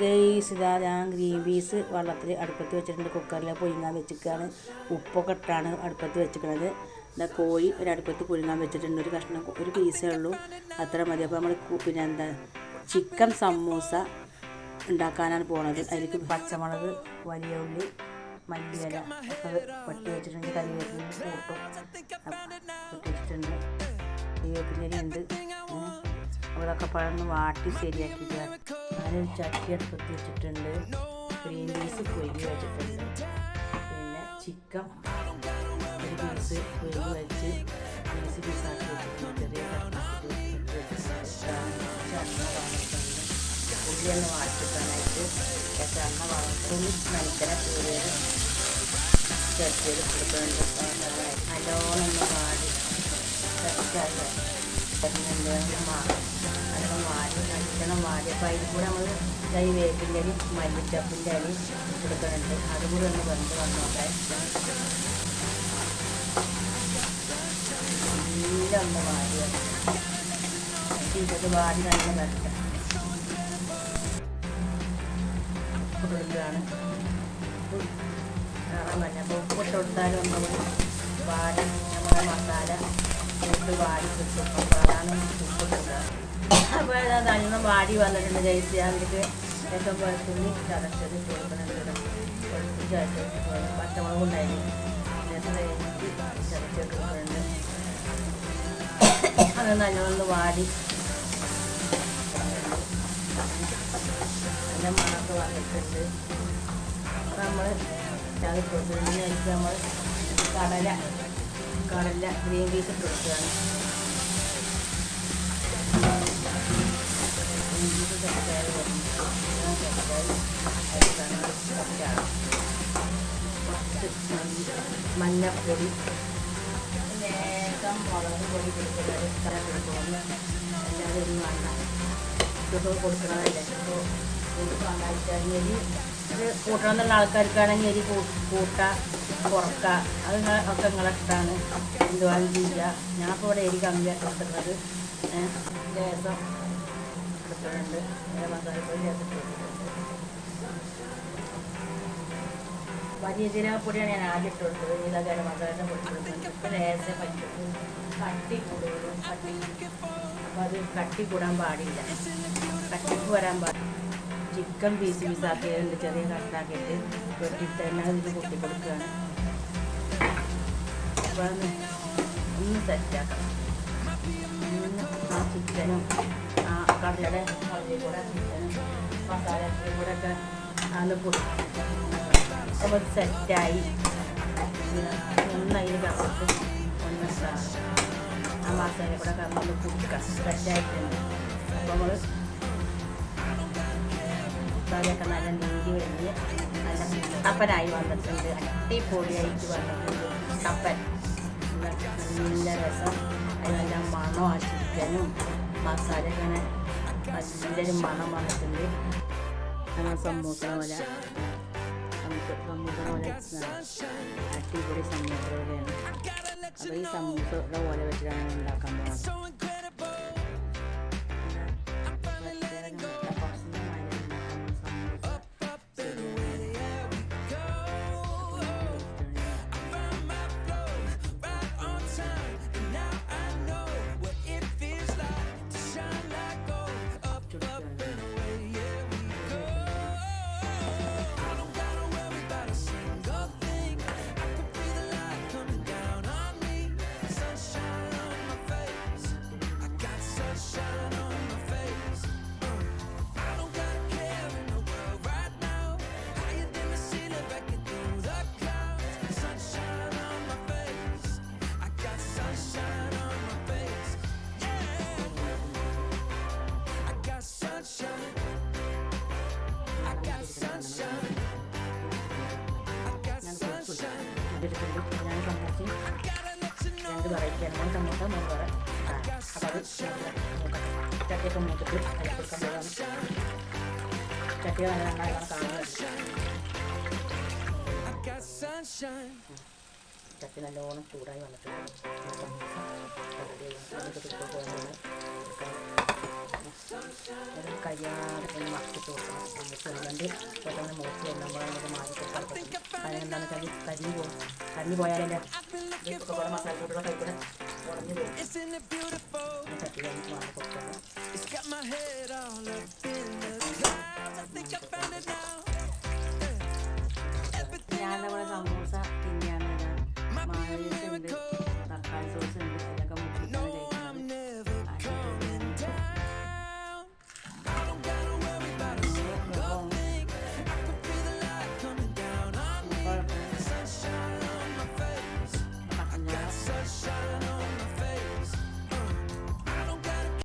Guys ഇതാ ഞാൻ green peas വെള്ളത്തിൽ അടുപ്പത്ത് വെച്ചിട്ടുണ്ട്. കുക്കറിൽ പുഴുങ്ങാൻ വെച്ചിരിക്കുകയാണ്. ഉപ്പൊക്കെ ഇട്ടാണ് അടുപ്പത്ത് വെച്ചിരിക്കുന്നത്. എന്താ കോഴി ഒരു അടുപ്പത്ത് പുഴുങ്ങാൻ വെച്ചിട്ടുണ്ട്. ഒരു കഷ്ണം ഒരു പീസേ ഉള്ളൂ. അത്ര മതി. അപ്പോൾ നമ്മൾ പിന്നെ എന്താ ചിക്കൻ സമൂസ ഉണ്ടാക്കാനാണ് പോണത്. അതിലേക്ക് പച്ചമുളക് വലിയ ഉള്ളി മല്ലിയില അത് വെട്ടി വെച്ചിട്ടുണ്ട്. കരിവേപ്പിന് കൂട്ടും വെട്ടി വെച്ചിട്ടുണ്ട്. കരിവേപ്പിന്റെ ഉണ്ട്. അതൊക്കെ പഴന്ന് വാട്ടി ശരിയാക്കിയിട്ട് ഞാനൊരു ചട്ടി അടുപ്പത്ത് വെച്ചിട്ടുണ്ട്. ഗ്രീൻ പീസ് പുഴുങ്ങി വെച്ചിട്ടുണ്ട്. പിന്നെ ചിക്കൻ ഒരു പീസ് പുഴുങ്ങി വെച്ച് പീസ് പീസാക്കി വെച്ചിട്ടുണ്ട്. ചെറിയ കഷ്ണത്തിൽ വാർത്തിട്ടാനായിട്ട് എണ്ണ വളർത്തുള്ളി മനുഷ്യര കീറിയത് ചട്ടിയിൽ കൊടുക്കുന്നുണ്ട്. നല്ലോണം ഒന്ന് പാടി അതിനെ മാറി നല്ലോണം വാടി. അപ്പോൾ അതിൽ കൂടെ നമ്മൾ ഈ വേപ്പിന്റെ അരി മല്ലിച്ചപ്പിന്റെ അരി കൊടുക്കുന്നുണ്ട് അതും കൂടി ഒന്ന് വെന്ത് വന്നോട്ടെ. നല്ല ഒന്ന് വാടി ഇത് വാടി നല്ല വരട്ടെ പറ്റും. അപ്പോൾ ഉപ്പിട്ട് കൊടുത്താലും ഒന്നുകൂടി വാടി നമ്മുടെ മസാല ഇട്ട് വാടി കിട്ടും. അപ്പോൾ അതാണ് ഉപ്പിട്ടുക അപ്പോൾ വാടി വന്നിട്ടുണ്ട് ജയിച്ച് അതിലേക്ക് ഏറ്റവും വെളുത്തുള്ളി ചതച്ചത് കൊടുക്കുന്നുണ്ട് ചതച്ചത് പച്ചമുളക് ഉണ്ടായിരുന്നു. ചതച്ചിട്ട് കൊടുക്കുന്നുണ്ട് അത് നല്ലോണം വാടി. നല്ല മണമൊക്കെ വന്നിട്ടുണ്ട്. നമ്മൾ കൊടുക്കുന്നതിനായിരിക്കും നമ്മൾ കടല കടല ഗ്രീൻ പീസ് കൊടുക്കുകയാണ്. മഞ്ഞപ്പൊടി ലേശം മുളക് പൊടി കൊടുക്കുന്നത് ഇത്ര എല്ലാവരും ഒന്ന് വേണ്ട ഇതൊക്കെ കൊടുക്കണതല്ലേ? അപ്പോൾ കൊടുക്കാണ്ടായിട്ട് എരി ഇത് കൂട്ടണം എന്നുള്ള ആൾക്കാർക്കാണെങ്കിൽ എരി കൂട്ടുക കുറക്കുക അത് ഒക്കെ നിങ്ങളെ ഇഷ്ടമാണ് എന്തുവാനും ചെയ്യുക ഞാനിപ്പോൾ ഇവിടെ എരി കമ്മിയാണ് കൊടുക്കുന്നത് ലേസം കൊടുക്കുന്നുണ്ട് മസാലപ്പൊടി ലേസം വലിയ ജീരകപ്പൊടിയാണ് ഞാൻ ആദ്യം ഇട്ടുള്ളത് നീല ഗരം മസാല പൊടി ലേസം പറ്റും. കട്ടി കൂടുതലും കട്ടി. അപ്പോൾ അത് കട്ടി കൂടാൻ പാടില്ല. കട്ടിക്ക് വരാൻ പാടില്ല. ചിക്കൻ പീസ് പീസാക്കിയതുണ്ട് ചെറിയ കട്ടാക്കിയിട്ട് വെട്ടിയിട്ട് തന്നെ അതിൽ കൊട്ടി കൊടുക്കുകയാണ്. അപ്പം ഒന്ന് സെറ്റാക്കണം ആ ചിക്കനും ആ കടലയുടെ കടലയിൽ കൂടെ ചിക്കനും മസാലയും കൂടെ ഒക്കെ അന്ന് പൊടി അപ്പോൾ സെറ്റായി. ഒന്ന് അതിൽ കറക്റ്റ് ഒന്ന് ആ മസാല കൂടെ കറന്ന് കുടിക്കുക സെറ്റായിട്ടുണ്ട്. അപ്പോൾ നമ്മൾ മസാലയൊക്കെ നല്ല നീതി കഴിഞ്ഞ് നല്ല കപ്പനായി വന്നിട്ടുണ്ട്. അടിപൊളിയായിട്ട് വന്നിട്ടുണ്ട്. കപ്പൻ. നല്ല രസം. അതിന് നല്ല മണം ആ ചിക്കനും മസാല അങ്ങനെ നല്ലൊരു മണം വന്നിട്ടുണ്ട്. അങ്ങനെ സമൂസ പോലെ. നമുക്ക് സമൂസ പോലെ അടിപൊളി സമൂസ പോലെയാണ് അപ്പോൾ ഈ സമൂസയുടെ പോലെ വെച്ചിട്ടാണ് ഉണ്ടാക്കാൻ പോകുന്നത് എടുത്തിട്ടുണ്ട് ഞാൻ സമൂസയും രണ്ട് വെറൈറ്റിയാണ് മൂന്ന് സമൂസ മൂന്ന് വേറെ അപ്പോൾ അത് നോക്കട്ടെ ചട്ടിയൊക്കെ മൂത്തിട്ട് അതിൽ കൊടുക്കാൻ പോകാം ചട്ടികൾ നല്ല നന്നായി കാണുന്നത് ചട്ടി നല്ലോണം ചൂടായി വന്നിട്ടുണ്ട്. കഴിയാതെ ഒന്ന് മറച്ചിട്ട് കൊടുക്കണം ചൂടുണ്ട് പെട്ടെന്ന് മുറിച്ച് വരുമ്പോൾ നമുക്ക് മാറ്റി അതിനെന്താണ് കരി കരിഞ്ഞു പോകും കരി കൂടെ മസാല കൂട്ടുള്ള കൈക്കൂടെ ഉടഞ്ഞു പോകും ചട്ടി മാറി